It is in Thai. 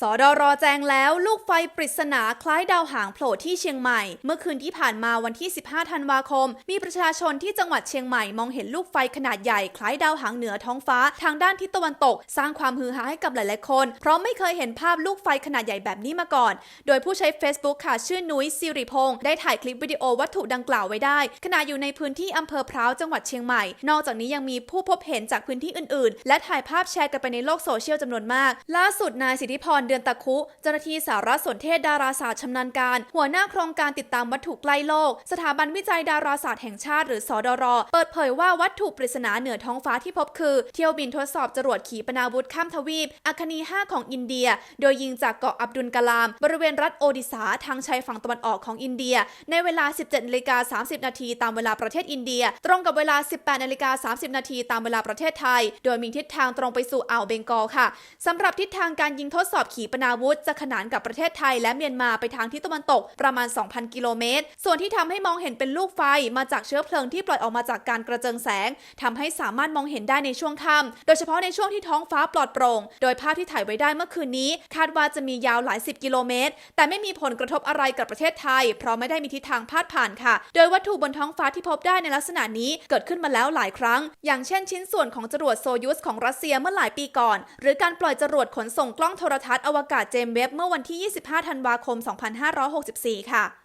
สอดอรอแจ้งแล้วลูกไฟปริศนาคล้ายดาวหางโผล่ที่เชียงใหม่ เมื่อคืนที่ผ่านมาวันที่ 15 ธันวาคม มีประชาชนที่จังหวัดเชียงใหม่มองเห็นลูกไฟขนาดใหญ่คล้ายดาวหางเหนือท้องฟ้าทางด้านทิศตะวันตก สร้างความฮือฮาให้กับหลาย ๆ คน เพราะไม่เคยเห็นภาพลูกไฟขนาดใหญ่แบบนี้มาก่อน โดยผู้ใช้ Facebook ค่ะชื่อนุ้ยสิริพงศ์ได้ถ่ายคลิปวิดีโอวัตถุดังกล่าวไว้ได้ขณะอยู่ในพื้นที่อำเภอพร้าวจังหวัดเชียงใหม่ นอกจากนี้ยังมีผู้พบเห็นจากพื้นที่อื่น ๆ และถ่ายภาพแชร์กันไปในโลกโซเชียลจำนวนมาก ล่าสุดนายสิทธิพรเดือนตะคุ เจ้าหน้าที่สารสนเทศดาราศาสตร์ชำนาญการ หัวหน้าโครงการติดตามวัตถุใกล้โลก สถาบันวิจัยดาราศาสตร์แห่งชาติหรือสอดรเปิดเผยว่าวัตถุปริศนาเหนือท้องฟ้าที่พบคือ เที่ยวบินทดสอบจรวดขีปนาวุธข้ามทวีป อัคนี 5 ของอินเดีย โดยยิงจากเกาะอับดุลกลาม บริเวณรัฐโอดิสาทางชายฝั่งตะวันออกของอินเดีย ในเวลา 17นาฬิกา30 นาทีตามเวลาประเทศอินเดีย ตรงกับเวลา 18นาฬิกา30 นาทีตามเวลาประเทศไทย โดยมีทิศทางตรงไปสู่อ่าวเบงกอลค่ะสำหรับทิศทางการยิงทดสอบขีปนาวุธ จะขนานกับประเทศไทยและเมียนมาไปทางทิศตะวันตกประมาณ 2,000 กิโลเมตร ส่วนที่ทำให้มองเห็นเป็นลูกไฟมาจากเชื้อเพลิงที่ปล่อยออกมาจากการกระเจิงแสงทำให้สามารถมองเห็นได้ในช่วงค่ำโดยเฉพาะในช่วงที่ท้องฟ้าปลอดโปร่ง โดยภาพที่ถ่ายไว้ได้เมื่อคืนนี้ คาดว่าจะมียาวหลายสิบกิโลเมตร แต่ไม่มีผลกระทบอะไรกับประเทศไทย เพราะไม่ได้มีทิศทางพาดผ่านค่ะ โดยวัตถุบนท้องฟ้าที่พบได้ในลักษณะนี้เกิดขึ้นมาแล้วหลายครั้ง อย่างเช่น ชิ้นส่วนของจรวดโซยุสของรัสเซียเมื่อหลายปีก่อน หรือการปล่อยจรวดขนส่งกล้องโทรทัศน์อวกาศเจมส์เว็บเมื่อวันที่ 25 ธันวาคม 2564 ค่ะ